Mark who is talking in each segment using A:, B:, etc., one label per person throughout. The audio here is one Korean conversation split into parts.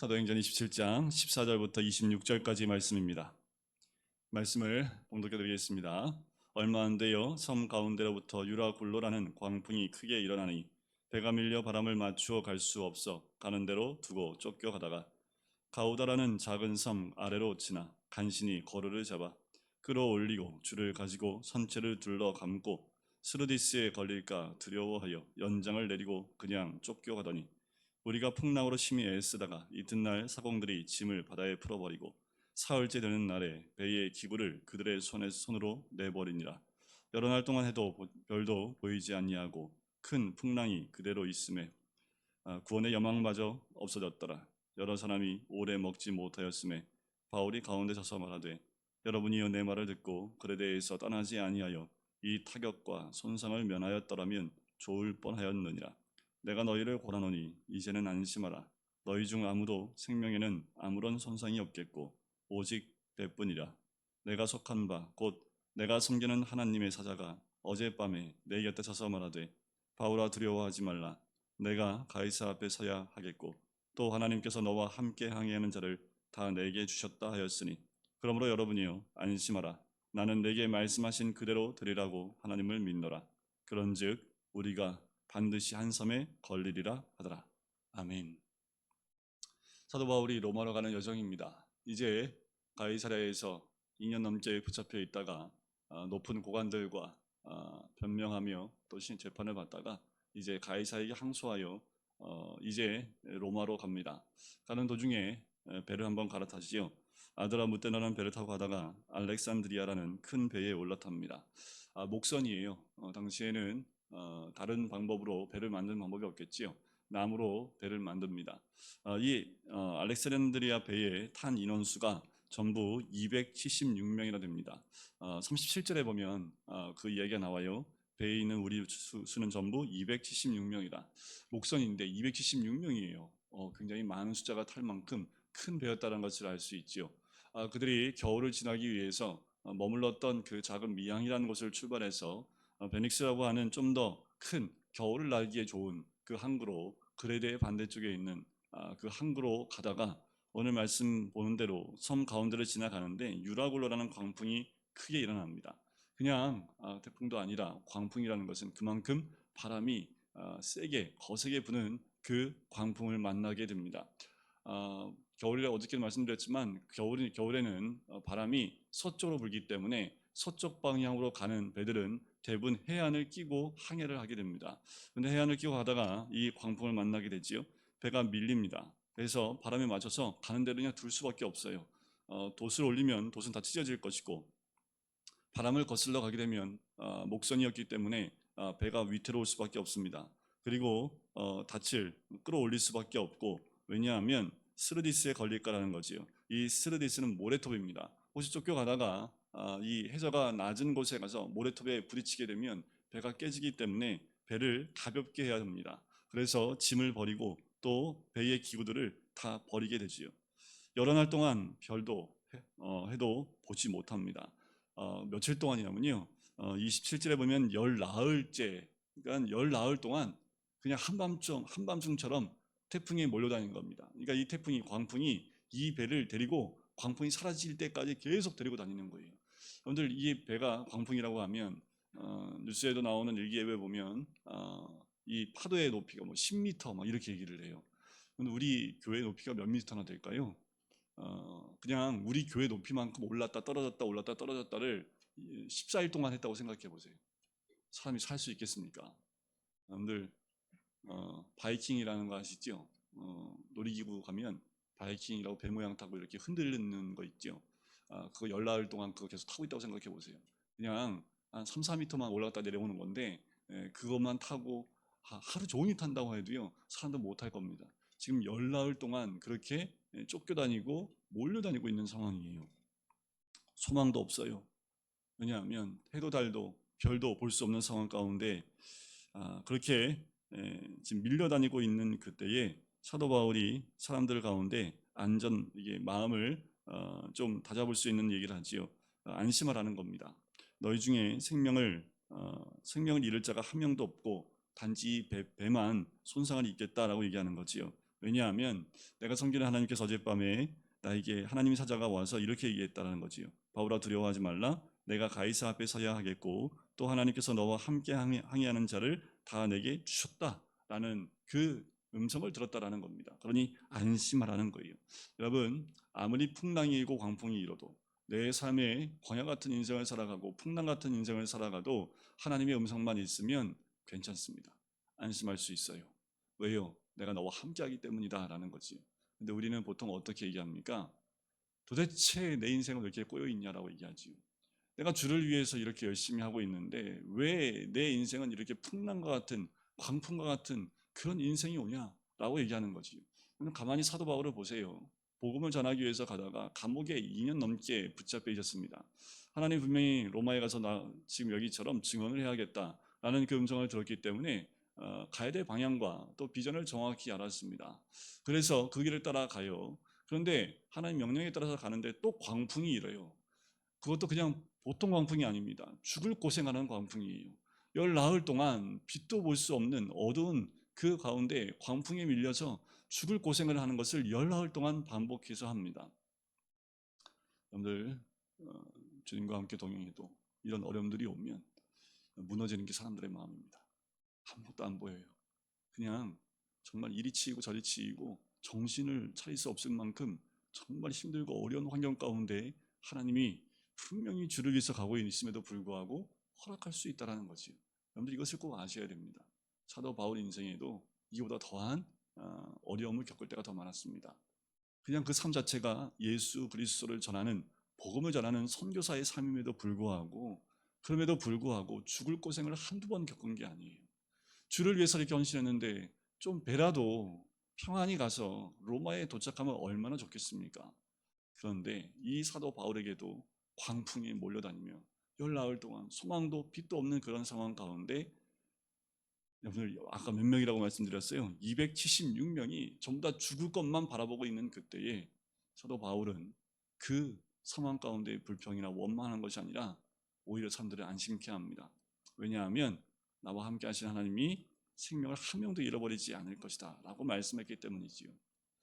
A: 사도행전 27장 14절부터 26절까지 말씀입니다. 말씀을 봉독해 드리겠습니다. 얼마 안 되어 섬 가운데로부터 유라굴로라는 광풍이 크게 일어나니 배가 밀려 바람을 맞추어 갈 수 없어 가는 대로 두고 쫓겨가다가 가우다라는 작은 섬 아래로 지나 간신히 거르를 잡아 끌어올리고 줄을 가지고 선체를 둘러 감고 스르디스에 걸릴까 두려워하여 연장을 내리고 그냥 쫓겨가더니 우리가 풍랑으로 심히 애쓰다가 이튿날 사공들이 짐을 바다에 풀어버리고 사흘째 되는 날에 배의 기구를 그들의 손에 손으로 내버리니라. 여러 날 동안 해도 보- 별도 보이지 아니하고 큰 풍랑이 그대로 있음에 아, 구원의 여망마저 없어졌더라. 여러 사람이 오래 먹지 못하였음에 바울이 가운데 서서 말하되 여러분이여 내 말을 듣고 그에 대해서 떠나지 아니하여 이 타격과 손상을 면하였더라면 좋을 뻔하였느니라 내가 너희를 고라노니 이제는 안심하라. 너희 중 아무도 생명에는 아무런 손상이 없겠고 오직 배뿐이라. 내가 속한 바 곧 내가 섬기는 하나님의 사자가 어젯밤에 내 곁에 서서 말하되 바울아 두려워하지 말라. 내가 가이사 앞에 서야 하겠고 또 하나님께서 너와 함께 항해하는 자를 다 내게 주셨다 하였으니 그러므로 여러분이요 안심하라. 나는 내게 말씀하신 그대로 되리라고 하나님을 믿노라. 그런즉 우리가 반드시 한 섬에 걸리리라 하더라 아멘 사도 바울이 로마로 가는 여정입니다 이제 가이사랴에서 2년 넘게 붙잡혀 있다가 아, 높은 고관들과 아, 변명하며 또신 재판을 받다가 이제 가이사에게 항소하여 어, 이제 로마로 갑니다. 가는 도중에 에, 배를 한번 갈아타지요. 아드라 무테나라는 배를 타고 가다가 알렉산드리아라는 큰 배에 올라탑니다. 아, 목선이에요. 어, 당시에는 어, 다른 방법으로 배를 만드는 방법이 없겠지요. 나무로 배를 만듭니다. 아, 이 어, 알렉산드리아 배에 탄 인원수가 전부 276명이나 됩니다. 어, 37절에 보면 어, 그 이야기가 나와요. 배에 있는 우리 수, 수는 전부 276명이다. 목선인데 276명이에요. 어, 굉장히 많은 숫자가 탈 만큼 큰 배였다는 것을 알 수 있지요. 아, 그들이 겨울을 지나기 위해서 어, 머물렀던 그 작은 미항이라는 곳을 출발해서 어, 베닉스라고 하는 좀 더 큰 겨울을 나기에 좋은 그 항구로 그레데의 반대쪽에 있는 아, 그 항구로 가다가 오늘 말씀 보는 대로 섬 가운데를 지나가는데 유라굴로라는 광풍이 크게 일어납니다. 그냥 아, 태풍도 아니라 광풍이라는 것은 그만큼 바람이 아, 세게 거세게 부는 그 광풍을 만나게 됩니다. 아, 겨울이라 어저께 말씀드렸지만 겨울에는 어, 바람이 서쪽으로 불기 때문에 서쪽 방향으로 가는 배들은 대부분 해안을 끼고 항해를 하게 됩니다. 근데 해안을 끼고 가다가 이 광풍을 만나게 되지요. 배가 밀립니다. 그래서 바람에 맞춰서 가는 대로 그냥 둘 수밖에 없어요. 어, 돛을 올리면 돛은 다 찢어질 것이고 바람을 거슬러 가게 되면 어, 목선이었기 때문에 어, 배가 위태로울 수밖에 없습니다. 그리고 어, 닻을 끌어올릴 수밖에 없고 왜냐하면 스르디스에 걸릴까라는 거지요. 이 스르디스는 모래톱입니다. 혹시 쫓겨가다가 아, 이 해저가 낮은 곳에 가서 모래톱에 부딪히게 되면 배가 깨지기 때문에 배를 가볍게 해야 합니다. 그래서 짐을 버리고 또 배의 기구들을 다 버리게 되지요. 여러 날 동안 별도 해- 어, 해도 보지 못합니다. 어, 며칠 동안이냐면요. 어, 27절에 보면 열 나흘째, 그러니까 열 나흘 동안 그냥 한밤중 한밤중처럼 태풍이 몰려다니는 겁니다. 그러니까 이 태풍이 광풍이 이 배를 데리고 광풍이 사라질 때까지 계속 데리고 다니는 거예요. 여러분들 이 배가 광풍이라고 하면 어, 뉴스에도 나오는 일기예보에 보면 어, 이 파도의 높이가 뭐 10m 막 이렇게 얘기를 해요. 우리 교회 높이가 몇 미터나 될까요? 어, 그냥 우리 교회 높이만큼 올랐다 떨어졌다 올랐다 떨어졌다를 14일 동안 했다고 생각해 보세요. 사람이 살 수 있겠습니까? 여러분들 어, 바이킹이라는 거 아시죠? 어, 놀이기구 가면 바이킹이라고 배 모양 타고 이렇게 흔들리는 거 있죠? 아, 그거 열나흘 동안 그거 계속 타고 있다고 생각해 보세요. 그냥 한 3, 4m만 올라갔다 내려오는 건데 예, 그것만 타고 하- 하루 종일 탄다고 해도요 사람도 못할 겁니다. 지금 열나흘 동안 그렇게 예, 쫓겨다니고 몰려다니고 있는 상황이에요. 소망도 없어요. 왜냐하면 해도 달도 별도 볼 수 없는 상황 가운데 아, 그렇게 예, 지금 밀려다니고 있는 그때에 사도 바울이 사람들 가운데 안전 이게 마음을 어, 좀 다잡을 수 있는 얘기를 하지요. 어, 안심하라는 겁니다. 너희 중에 생명을 어, 생명을 잃을 자가 한 명도 없고 단지 배, 배만 손상을 입겠다라고 얘기하는 거지요. 왜냐하면 내가 섬기는 하나님께서 어젯밤에 나에게 하나님이 찾아가 와서 이렇게 얘기했다라는 거지요. 바울아 두려워하지 말라. 내가 가이사 앞에 서야 하겠고 또 하나님께서 너와 함께 항해- 항해하는 자를 다 내게 주셨다라는 그 음성을 들었다라는 겁니다. 그러니 안심하라는 거예요. 여러분 아무리 풍랑이 일고 광풍이 일어도 내 삶에 광야 같은 인생을 살아가고 풍랑 같은 인생을 살아가도 하나님의 음성만 있으면 괜찮습니다. 안심할 수 있어요. 왜요? 내가 너와 함께하기 때문이다라는 거지. 근데 우리는 보통 어떻게 얘기합니까? 도대체 내 인생은 왜 이렇게 꼬여 있냐라고 얘기하지요. 내가 주를 위해서 이렇게 열심히 하고 있는데 왜 내 인생은 이렇게 풍랑과 같은 광풍과 같은 그런 인생이 오냐라고 얘기하는 거지요. 그럼 가만히 사도 바울을 보세요. 복음을 전하기 위해서 가다가 감옥에 2년 넘게 붙잡혀 있었습니다. 하나님 분명히 로마에 가서 나 지금 여기처럼 증언을 해야겠다라는 그 음성을 들었기 때문에 어, 가야 될 방향과 또 비전을 정확히 알았습니다. 그래서 그 길을 따라 가요. 그런데 하나님 명령에 따라서 가는데 또 광풍이 일어요. 그것도 그냥 보통 광풍이 아닙니다. 죽을 고생하는 광풍이에요. 열 나흘 동안 빛도 볼 수 없는 어두운 그 가운데 광풍에 밀려서 죽을 고생을 하는 것을 열 나흘 동안 반복해서 합니다. 여러분들 어, 주님과 함께 동행해도 이런 어려움들이 오면 무너지는 게 사람들의 마음입니다. 아무것도 안 보여요. 그냥 정말 이리 치이고 저리 치이고 정신을 차릴 수 없을 만큼 정말 힘들고 어려운 환경 가운데 하나님이 분명히 주를 위해서 가고 있음에도 불구하고 허락할 수 있다라는 거지. 여러분들 이것을 꼭 아셔야 됩니다. 사도 바울 인생에도 이보다 더한 어, 어려움을 겪을 때가 더 많았습니다. 그냥 그 삶 자체가 예수 그리스도를 전하는 복음을 전하는 선교사의 삶임에도 불구하고 그럼에도 불구하고 죽을 고생을 한두 번 겪은 게 아니에요. 주를 위해서 이렇게 헌신했는데 좀 배라도 평안히 가서 로마에 도착하면 얼마나 좋겠습니까? 그런데 이 사도 바울에게도 광풍이 몰려다니며 열 나흘 동안 소망도 빛도 없는 그런 상황 가운데 여러분들 아까 몇 명이라고 말씀드렸어요. 276명이 전부 다 죽을 것만 바라보고 있는 그때에 사도 바울은 그 상황 가운데 불평이나 원망하는 것이 아니라 오히려 사람들을 안심케 합니다. 왜냐하면 나와 함께 하신 하나님이 생명을 한 명도 잃어버리지 않을 것이다 라고 말씀했기 때문이지요.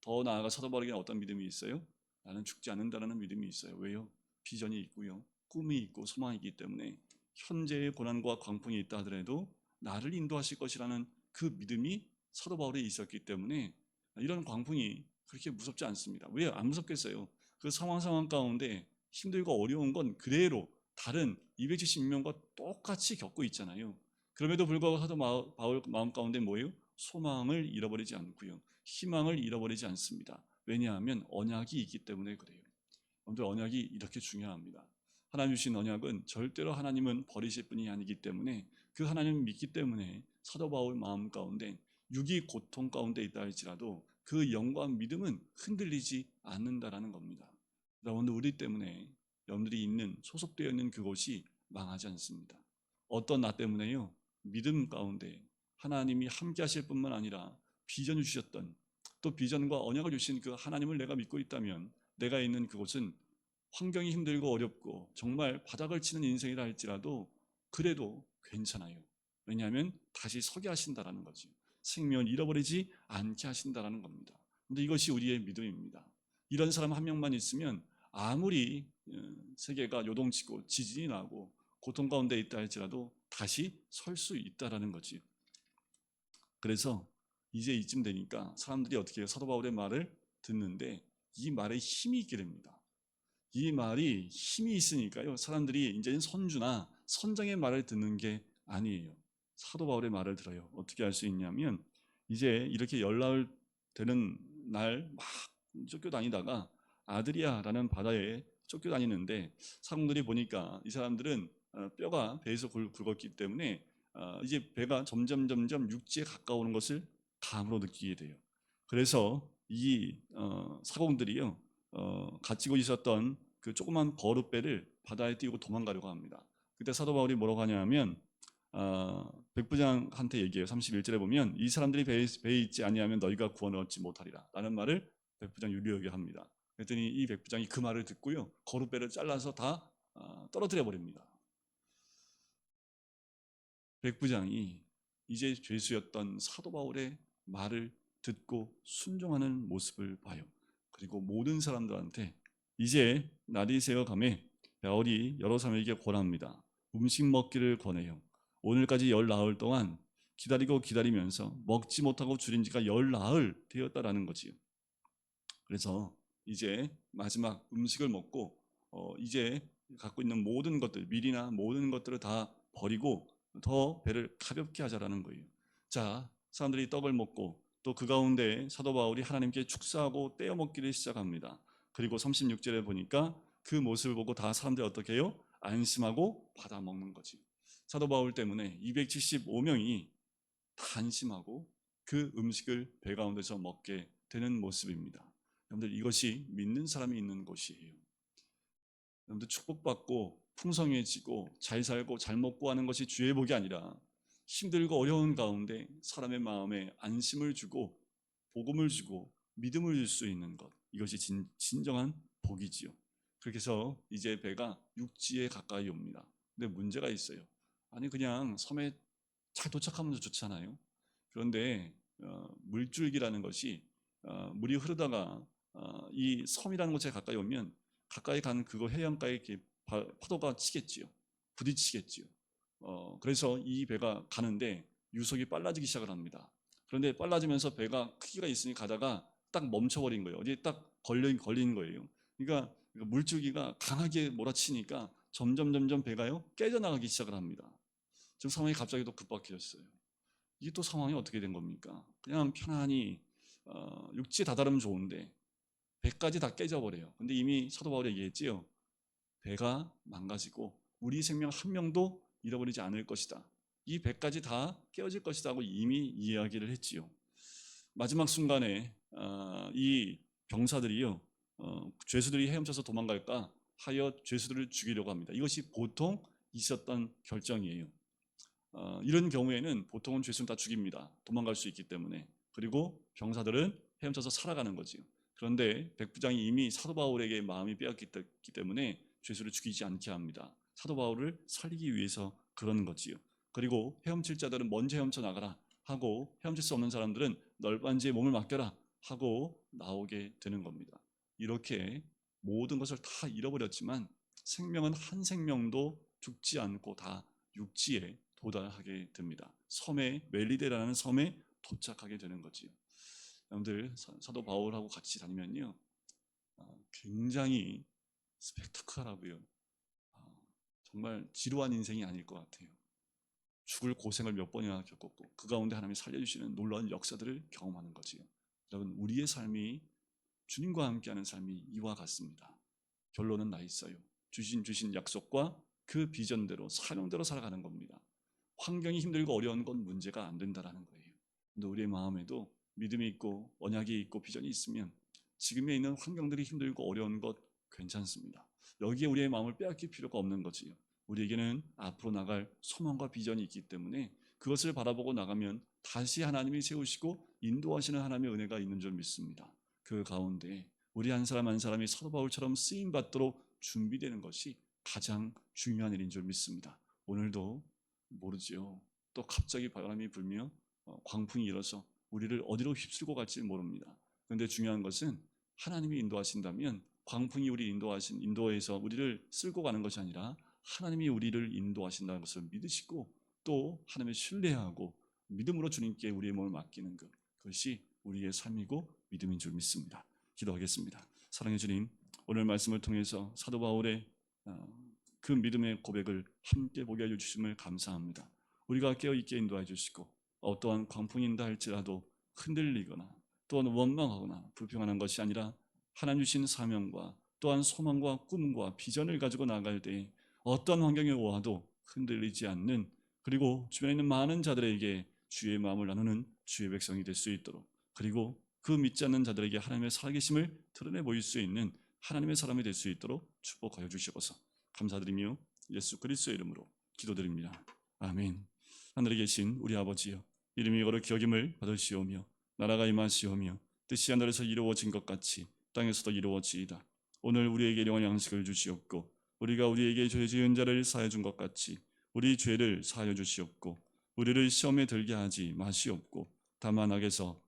A: 더 나아가 사도 바울에게는 어떤 믿음이 있어요? 나는 죽지 않는다는 믿음이 있어요. 왜요? 비전이 있고요. 꿈이 있고 소망이 있기 때문에 현재의 고난과 광풍이 있다 하더라도 나를 인도하실 것이라는 그 믿음이 사도 바울에 있었기 때문에 이런 광풍이 그렇게 무섭지 않습니다. 왜 안 무섭겠어요? 그 상황 상황 가운데 힘들고 어려운 건 그대로 다른 276명과 똑같이 겪고 있잖아요. 그럼에도 불구하고 사도 마- 바울 마음 가운데 뭐예요? 소망을 잃어버리지 않고요. 희망을 잃어버리지 않습니다. 왜냐하면 언약이 있기 때문에 그래요. 여러분들 언약이 이렇게 중요합니다. 하나님 주신 언약은 절대로 하나님은 버리실 분이 아니기 때문에 그 하나님을 믿기 때문에 사도 바울 마음 가운데 육이 고통 가운데 있다 할지라도 그 영과 믿음은 흔들리지 않는다라는 겁니다. 여러분들 우리 때문에 여러분들이 있는 소속되어 있는 그곳이 망하지 않습니다. 어떤 나 때문에요? 믿음 가운데 하나님이 함께 하실 뿐만 아니라 비전을 주셨던 또 비전과 언약을 주신 그 하나님을 내가 믿고 있다면 내가 있는 그곳은 환경이 힘들고 어렵고 정말 바닥을 치는 인생이라 할지라도 그래도 괜찮아요. 왜냐하면 다시 서게 하신다라는 거지. 생명을 잃어버리지 않게 하신다라는 겁니다. 근데 이것이 우리의 믿음입니다. 이런 사람 한 명만 있으면 아무리 어, 세계가 요동치고 지진이 나고 고통 가운데 있다 할지라도 다시 설 수 있다라는 거지. 그래서 이제 이쯤 되니까 사람들이 어떻게 해요? 사도 바울의 말을 듣는데 이 말에 힘이 있게 됩니다. 이 말이 힘이 있으니까요. 사람들이 이제는 선주나 선장의 말을 듣는 게 아니에요. 사도 바울의 말을 들어요. 어떻게 할수 있냐면 이제 이렇게 열나흘 되는 날 막 쫓겨 다니다가 아드리아라는 바다에 쫓겨 다니는데 사람들이 보니까 이 사람들은 어, 뼈가 배에서 굵- 굵었기 때문에 어, 이제 배가 점점 점점 육지에 가까우는 것을 감으로 느끼게 돼요. 그래서 이 어, 사공들이요 어, 갇히고 있었던 그 조그만 거룻배를 바다에 띄우고 도망가려고 합니다. 그때 사도 바울이 뭐라고 하냐면 어, 백부장한테 얘기해요. 31절에 보면 이 사람들이 배에, 배에 있지 아니하면 너희가 구원을 얻지 못하리라 라는 말을 백부장 유리에게 합니다. 그랬더니 이 백부장이 그 말을 듣고요 거룻배를 잘라서 다 어, 떨어뜨려 버립니다. 백부장이 이제 죄수였던 사도 바울의 말을 듣고 순종하는 모습을 봐요. 그리고 모든 사람들한테 이제 날이 새어가매 바울이 여러 사람에게 권합니다. 음식 먹기를 권해요. 오늘까지 열 나흘 동안 기다리고 기다리면서 먹지 못하고 줄인 지가 열 나흘 되었다라는 거지요. 그래서 이제 마지막 음식을 먹고 어, 이제 갖고 있는 모든 것들 밀이나 모든 것들을 다 버리고 더 배를 가볍게 하자라는 거예요. 자, 사람들이 떡을 먹고 또 그 가운데 사도 바울이 하나님께 축사하고 떼어 먹기를 시작합니다. 그리고 36절에 보니까 그 모습을 보고 다 사람들이 어떻게 해요? 안심하고 받아 먹는 거지. 사도 바울 때문에 275명이 다 안심하고 그 음식을 배 가운데서 먹게 되는 모습입니다. 여러분들 이것이 믿는 사람이 있는 곳이에요. 여러분들 축복받고 풍성해지고 잘 살고 잘 먹고 하는 것이 주의 복이 아니라 힘들고 어려운 가운데 사람의 마음에 안심을 주고 복음을 주고 믿음을 줄 수 있는 것 이것이 진, 진정한 복이지요. 해서 이제 배가 육지에 가까이 옵니다. 근데 문제가 있어요. 아니 그냥 섬에 잘 도착하면 좋잖아요. 그런데 어, 물줄기라는 것이 어, 물이 흐르다가 어, 이 섬이라는 곳에 가까이 오면 가까이 간 그거 해안가에 이렇게 바- 파도가 치겠지요. 부딪히겠지요. 어, 그래서 이 배가 가는데 유속이 빨라지기 시작을 합니다. 그런데 빨라지면서 배가 크기가 있으니 가다가 딱 멈춰버린 거예요. 어디에 딱 걸려 걸린 거예요. 그러니까 물줄기가 강하게 몰아치니까 점점 점점 배가요 깨져 나가기 시작을 합니다. 지금 상황이 갑자기 또 급박해졌어요. 이게 또 상황이 어떻게 된 겁니까? 그냥 편안히 어, 육지에 다다르면 좋은데 배까지 다 깨져버려요. 근데 이미 사도 바울이 얘기했지요. 배가 망가지고 우리 생명 한 명도 잃어버리지 않을 것이다. 이 배까지 다 깨어질 것이다 고 이미 이야기를 했지요. 마지막 순간에 어, 이 병사들이요, 어, 죄수들이 헤엄쳐서 도망갈까 하여 죄수들을 죽이려고 합니다. 이것이 보통 있었던 결정이에요. 어, 이런 경우에는 보통은 죄수는 다 죽입니다. 도망갈 수 있기 때문에. 그리고 병사들은 헤엄쳐서 살아가는 거지요. 그런데 백부장이 이미 사도 바울에게 마음이 빼앗기 때- 때문에 죄수를 죽이지 않게 합니다. 사도 바울을 살리기 위해서 그러는 거지요. 그리고 헤엄칠 자들은 먼저 헤엄쳐 나가라 하고 헤엄칠 수 없는 사람들은 널빤지에 몸을 맡겨라 하고 나오게 되는 겁니다. 이렇게 모든 것을 다 잃어버렸지만 생명은 한 생명도 죽지 않고 다 육지에 도달하게 됩니다. 섬에 멜리데라는 섬에 도착하게 되는 거지요. 여러분들 사- 사도 바울하고 같이 다니면요, 어, 굉장히 스펙타클하고요. 어, 정말 지루한 인생이 아닐 것 같아요. 죽을 고생을 몇 번이나 겪었고 그 가운데 하나님이 살려주시는 놀라운 역사들을 경험하는 거지요. 여러분 우리의 삶이 주님과 함께하는 삶이 이와 같습니다. 결론은 나 있어요. 주신 주신 약속과 그 비전대로 사명대로 살아가는 겁니다. 환경이 힘들고 어려운 건 문제가 안 된다라는 거예요. 근데 우리의 마음에도 믿음이 있고 언약이 있고 비전이 있으면 지금에 있는 환경들이 힘들고 어려운 것 괜찮습니다. 여기에 우리의 마음을 빼앗길 필요가 없는 거지요. 우리에게는 앞으로 나갈 소망과 비전이 있기 때문에 그것을 바라보고 나가면 다시 하나님이 세우시고 인도하시는 하나님의 은혜가 있는 줄 믿습니다. 그 가운데 우리 한 사람 한 사람이 사도 바울처럼 쓰임 받도록 준비되는 것이 가장 중요한 일인 줄 믿습니다. 오늘도 모르지요. 또 갑자기 바람이 불며 어, 광풍이 일어서 우리를 어디로 휩쓸고 갈지 모릅니다. 그런데 중요한 것은 하나님이 인도하신다면 광풍이 우리 인도하신 인도에서 우리를 쓸고 가는 것이 아니라 하나님이 우리를 인도하신다는 것을 믿으시고 또 하나님을 신뢰하고 믿음으로 주님께 우리의 몸을 맡기는 것 그것이 우리의 삶이고 믿음인 줄 믿습니다. 기도하겠습니다. 사랑해 주님 오늘 말씀을 통해서 사도 바울의 어, 그 믿음의 고백을 함께 보게 해 주심을 감사합니다. 우리가 깨어 있게 인도해 주시고 어떠한 광풍인다 할지라도 흔들리거나 또한 원망하거나 불평하는 것이 아니라 하나님 주신 사명과 또한 소망과 꿈과 비전을 가지고 나갈 때 어떤 환경에 와도 흔들리지 않는 그리고 주변에 있는 많은 자들에게 주의 마음을 나누는 주의 백성이 될 수 있도록 그리고 그 믿지 않는 자들에게 하나님의 살아계심을 드러내 보일 수 있는 하나님의 사람이 될 수 있도록 축복하여 주시옵소서 감사드리며 예수 그리스도의 이름으로 기도드립니다. 아멘 하늘에 계신 우리 아버지여 이름이 거로 기억임을 받으시오며 나라가 임하시오며 뜻이 하늘에서 이루어진 것 같이 땅에서도 이루어지이다. 오늘 우리에게 일용할 양식을 주시옵고 우리가 우리에게 죄 지은 자를 사해 준 것 같이 우리 죄를 사하여 주시옵고 우리를 시험에 들게 하지 마시옵고 다만 악에서